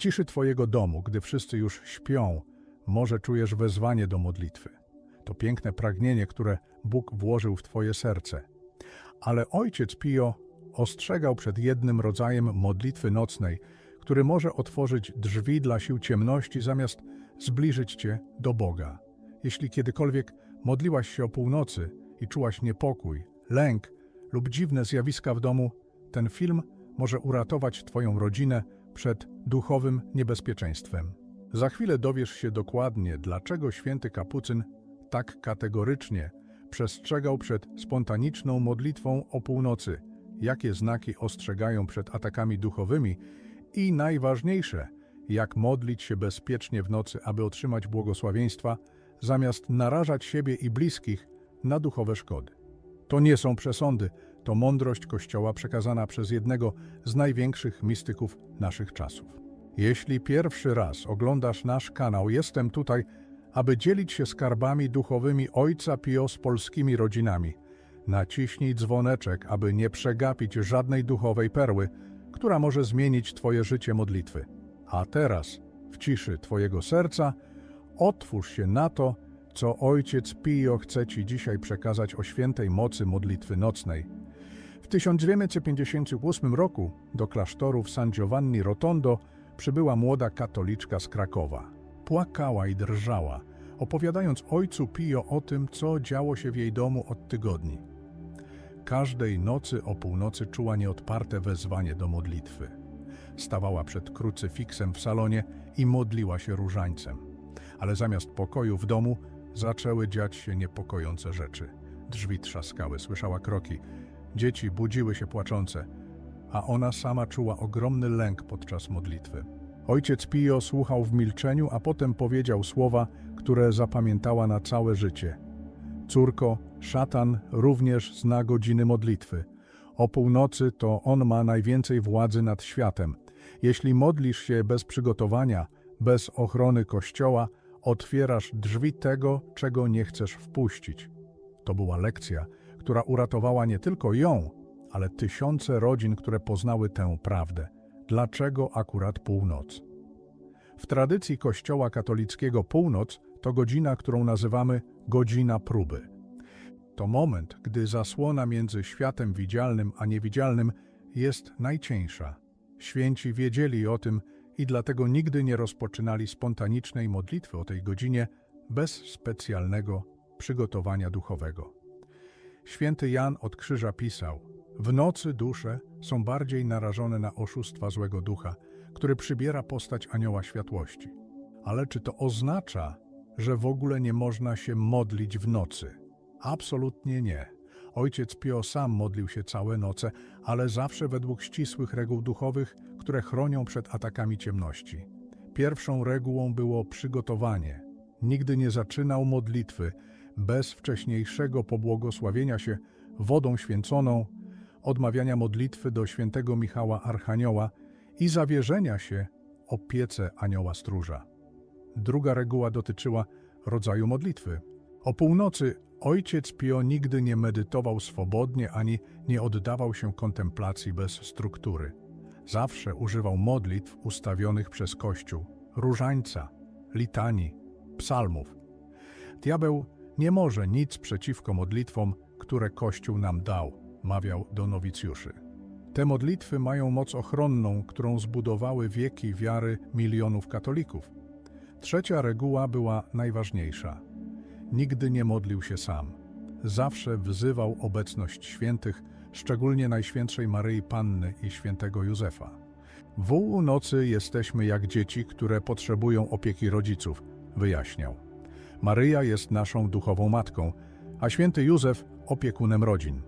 ciszy Twojego domu, gdy wszyscy już śpią, może czujesz wezwanie do modlitwy. To piękne pragnienie, które Bóg włożył w Twoje serce. Ale ojciec Pio ostrzegał przed jednym rodzajem modlitwy nocnej, który może otworzyć drzwi dla sił ciemności zamiast zbliżyć Cię do Boga. Jeśli kiedykolwiek modliłaś się o północy i czułaś niepokój, lęk lub dziwne zjawiska w domu, ten film może uratować Twoją rodzinę przed duchowym niebezpieczeństwem. Za chwilę dowiesz się dokładnie, dlaczego święty Kapucyn tak kategorycznie przestrzegał przed spontaniczną modlitwą o północy, jakie znaki ostrzegają przed atakami duchowymi i najważniejsze, jak modlić się bezpiecznie w nocy, aby otrzymać błogosławieństwa, zamiast narażać siebie i bliskich na duchowe szkody. To nie są przesądy, to mądrość Kościoła przekazana przez jednego z największych mistyków naszych czasów. Jeśli pierwszy raz oglądasz nasz kanał, jestem tutaj, aby dzielić się skarbami duchowymi Ojca Pio z polskimi rodzinami. Naciśnij dzwoneczek, aby nie przegapić żadnej duchowej perły, która może zmienić Twoje życie modlitwy. A teraz, w ciszy Twojego serca, otwórz się na to, co Ojciec Pio chce Ci dzisiaj przekazać o świętej mocy modlitwy nocnej. W 1958 roku do klasztoru w San Giovanni Rotondo przybyła młoda katoliczka z Krakowa. Płakała i drżała, opowiadając ojcu Pio o tym, co działo się w jej domu od tygodni. Każdej nocy o północy czuła nieodparte wezwanie do modlitwy. Stawała przed krucyfiksem w salonie i modliła się różańcem. Ale zamiast pokoju w domu zaczęły dziać się niepokojące rzeczy. Drzwi trzaskały, słyszała kroki. Dzieci budziły się płaczące, a ona sama czuła ogromny lęk podczas modlitwy. Ojciec Pio słuchał w milczeniu, a potem powiedział słowa, które zapamiętała na całe życie. Córko, szatan również zna godziny modlitwy. O północy to on ma najwięcej władzy nad światem. Jeśli modlisz się bez przygotowania, bez ochrony Kościoła, otwierasz drzwi tego, czego nie chcesz wpuścić. To była lekcja, która uratowała nie tylko ją, ale tysiące rodzin, które poznały tę prawdę. Dlaczego akurat północ? W tradycji Kościoła katolickiego północ to godzina, którą nazywamy godzina próby. To moment, gdy zasłona między światem widzialnym a niewidzialnym jest najcieńsza. Święci wiedzieli o tym i dlatego nigdy nie rozpoczynali spontanicznej modlitwy o tej godzinie bez specjalnego przygotowania duchowego. Święty Jan od Krzyża pisał: W nocy dusze są bardziej narażone na oszustwa złego ducha, który przybiera postać anioła światłości. Ale czy to oznacza, że w ogóle nie można się modlić w nocy? Absolutnie nie. Ojciec Pio sam modlił się całe noce, ale zawsze według ścisłych reguł duchowych, które chronią przed atakami ciemności. Pierwszą regułą było przygotowanie. Nigdy nie zaczynał modlitwy bez wcześniejszego pobłogosławienia się wodą święconą, odmawiania modlitwy do świętego Michała Archanioła i zawierzenia się opiece anioła stróża. Druga reguła dotyczyła rodzaju modlitwy. O północy ojciec Pio nigdy nie medytował swobodnie ani nie oddawał się kontemplacji bez struktury. Zawsze używał modlitw ustawionych przez Kościół, różańca, litanii, psalmów. Diabeł nie może nic przeciwko modlitwom, które Kościół nam dał, mawiał do nowicjuszy. Te modlitwy mają moc ochronną, którą zbudowały wieki wiary milionów katolików. Trzecia reguła była najważniejsza. Nigdy nie modlił się sam. Zawsze wzywał obecność świętych, szczególnie Najświętszej Maryi Panny i świętego Józefa. W nocy jesteśmy jak dzieci, które potrzebują opieki rodziców, wyjaśniał. Maryja jest naszą duchową matką, a święty Józef opiekunem rodzin.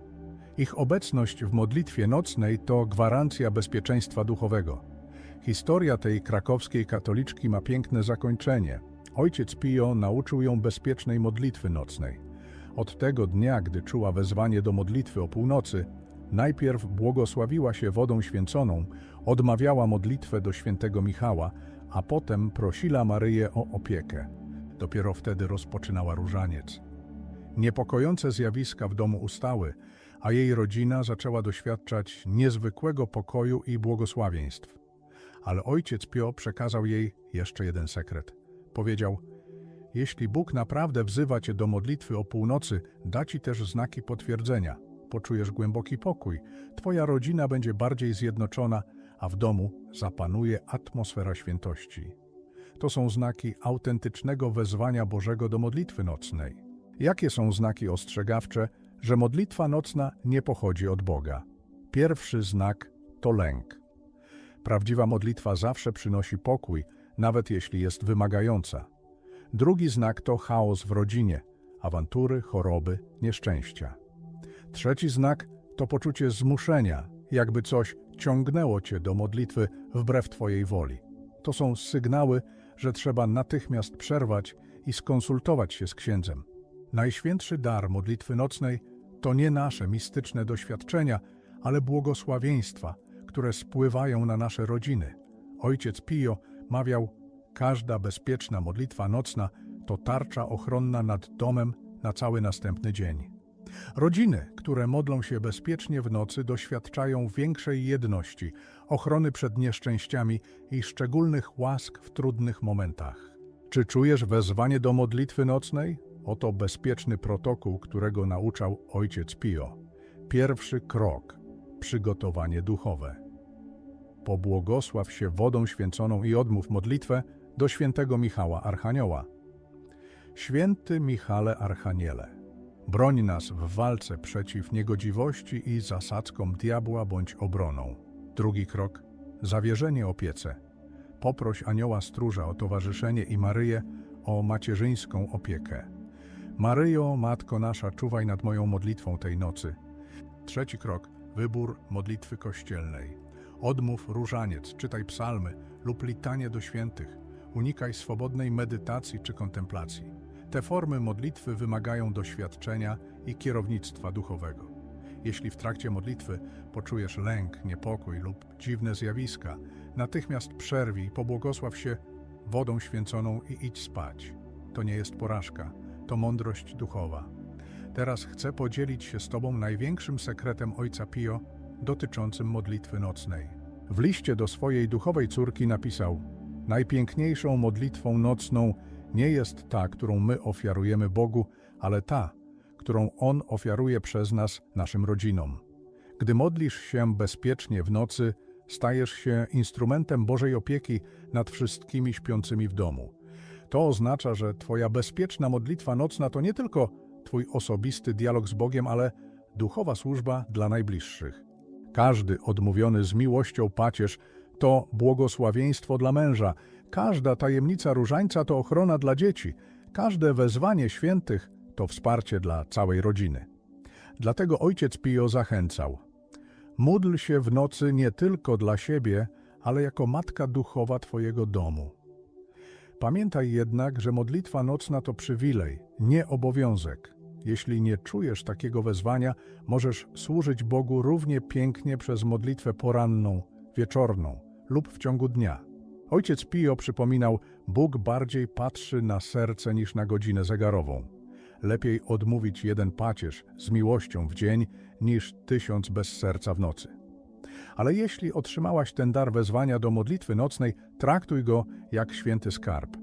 Ich obecność w modlitwie nocnej to gwarancja bezpieczeństwa duchowego. Historia tej krakowskiej katoliczki ma piękne zakończenie. Ojciec Pio nauczył ją bezpiecznej modlitwy nocnej. Od tego dnia, gdy czuła wezwanie do modlitwy o północy, najpierw błogosławiła się wodą święconą, odmawiała modlitwę do świętego Michała, a potem prosiła Maryję o opiekę. Dopiero wtedy rozpoczynała różaniec. Niepokojące zjawiska w domu ustały, a jej rodzina zaczęła doświadczać niezwykłego pokoju i błogosławieństw. Ale ojciec Pio przekazał jej jeszcze jeden sekret. Powiedział: Jeśli Bóg naprawdę wzywa cię do modlitwy o północy, da ci też znaki potwierdzenia. Poczujesz głęboki pokój, twoja rodzina będzie bardziej zjednoczona, a w domu zapanuje atmosfera świętości. To są znaki autentycznego wezwania Bożego do modlitwy nocnej. Jakie są znaki ostrzegawcze, że modlitwa nocna nie pochodzi od Boga? Pierwszy znak to lęk. Prawdziwa modlitwa zawsze przynosi pokój, nawet jeśli jest wymagająca. Drugi znak to chaos w rodzinie, awantury, choroby, nieszczęścia. Trzeci znak to poczucie zmuszenia, jakby coś ciągnęło cię do modlitwy wbrew twojej woli. To są sygnały, że trzeba natychmiast przerwać i skonsultować się z księdzem. Najświętszy dar modlitwy nocnej to nie nasze mistyczne doświadczenia, ale błogosławieństwa, które spływają na nasze rodziny. Ojciec Pio mawiał: Każda bezpieczna modlitwa nocna to tarcza ochronna nad domem na cały następny dzień. Rodziny, które modlą się bezpiecznie w nocy, doświadczają większej jedności, ochrony przed nieszczęściami i szczególnych łask w trudnych momentach. Czy czujesz wezwanie do modlitwy nocnej? Oto bezpieczny protokół, którego nauczał ojciec Pio. Pierwszy krok przygotowanie duchowe. Pobłogosław się wodą święconą i odmów modlitwę do świętego Michała Archanioła. Święty Michale Archaniele, broń nas w walce przeciw niegodziwości i zasadzkom diabła bądź obroną. Drugi krok zawierzenie opiece. Poproś anioła stróża o towarzyszenie i Maryję o macierzyńską opiekę. Maryjo, Matko nasza, czuwaj nad moją modlitwą tej nocy. Trzeci krok wybór modlitwy kościelnej. Odmów różaniec, czytaj psalmy lub litanie do świętych. Unikaj swobodnej medytacji czy kontemplacji. Te formy modlitwy wymagają doświadczenia i kierownictwa duchowego. Jeśli w trakcie modlitwy poczujesz lęk, niepokój lub dziwne zjawiska, natychmiast przerwij, pobłogosław się wodą święconą i idź spać. To nie jest porażka, to mądrość duchowa. Teraz chcę podzielić się z Tobą największym sekretem Ojca Pio dotyczącym modlitwy nocnej. W liście do swojej duchowej córki napisał: Najpiękniejszą modlitwą nocną nie jest ta, którą my ofiarujemy Bogu, ale ta, którą On ofiaruje przez nas naszym rodzinom. Gdy modlisz się bezpiecznie w nocy, stajesz się instrumentem Bożej opieki nad wszystkimi śpiącymi w domu. To oznacza, że Twoja bezpieczna modlitwa nocna to nie tylko Twój osobisty dialog z Bogiem, ale duchowa służba dla najbliższych. Każdy odmówiony z miłością pacierz to błogosławieństwo dla męża, każda tajemnica różańca to ochrona dla dzieci, każde wezwanie świętych to wsparcie dla całej rodziny. Dlatego ojciec Pio zachęcał: Módl się w nocy nie tylko dla siebie, ale jako matka duchowa Twojego domu. Pamiętaj jednak, że modlitwa nocna to przywilej, nie obowiązek. Jeśli nie czujesz takiego wezwania, możesz służyć Bogu równie pięknie przez modlitwę poranną, wieczorną lub w ciągu dnia. Ojciec Pio przypominał, Bóg bardziej patrzy na serce niż na godzinę zegarową. Lepiej odmówić jeden pacierz z miłością w dzień, niż tysiąc bez serca w nocy. Ale jeśli otrzymałaś ten dar wezwania do modlitwy nocnej, traktuj go jak święty skarb.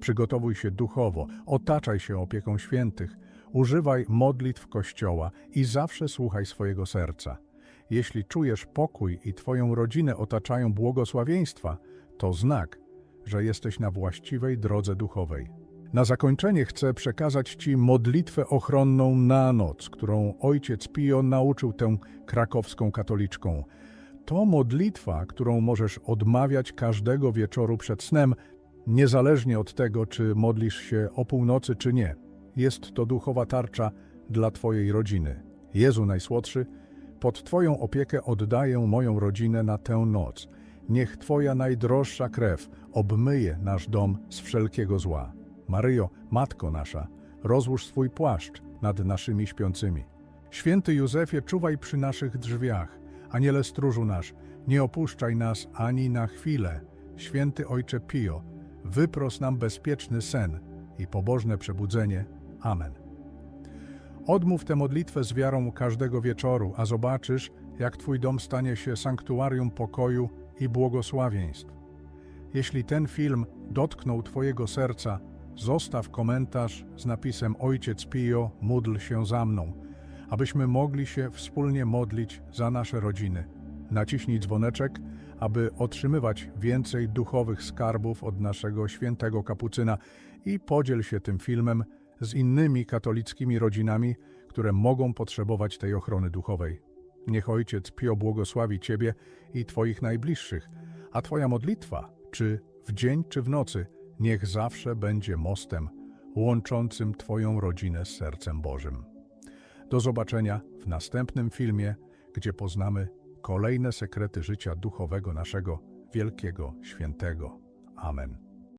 Przygotowuj się duchowo, otaczaj się opieką świętych, używaj modlitw Kościoła i zawsze słuchaj swojego serca. Jeśli czujesz pokój i Twoją rodzinę otaczają błogosławieństwa, to znak, że jesteś na właściwej drodze duchowej. Na zakończenie chcę przekazać Ci modlitwę ochronną na noc, którą ojciec Pio nauczył tę krakowską katoliczką. To modlitwa, którą możesz odmawiać każdego wieczoru przed snem, niezależnie od tego, czy modlisz się o północy, czy nie. Jest to duchowa tarcza dla Twojej rodziny. Jezu Najsłodszy, pod Twoją opiekę oddaję moją rodzinę na tę noc. Niech Twoja najdroższa krew obmyje nasz dom z wszelkiego zła. Maryjo, Matko nasza, rozłóż swój płaszcz nad naszymi śpiącymi. Święty Józefie, czuwaj przy naszych drzwiach. Aniele stróżu nasz, nie opuszczaj nas ani na chwilę. Święty Ojcze Pio, wypros nam bezpieczny sen i pobożne przebudzenie. Amen. Odmów tę modlitwę z wiarą każdego wieczoru, a zobaczysz, jak Twój dom stanie się sanktuarium pokoju i błogosławieństw. Jeśli ten film dotknął Twojego serca, zostaw komentarz z napisem Ojciec Pio, módl się za mną, abyśmy mogli się wspólnie modlić za nasze rodziny. Naciśnij dzwoneczek, aby otrzymywać więcej duchowych skarbów od naszego świętego kapucyna i podziel się tym filmem z innymi katolickimi rodzinami, które mogą potrzebować tej ochrony duchowej. Niech Ojciec Pio błogosławi Ciebie i Twoich najbliższych, a Twoja modlitwa, czy w dzień, czy w nocy, niech zawsze będzie mostem łączącym Twoją rodzinę z sercem Bożym. Do zobaczenia w następnym filmie, gdzie poznamy kolejne sekrety życia duchowego naszego wielkiego świętego. Amen.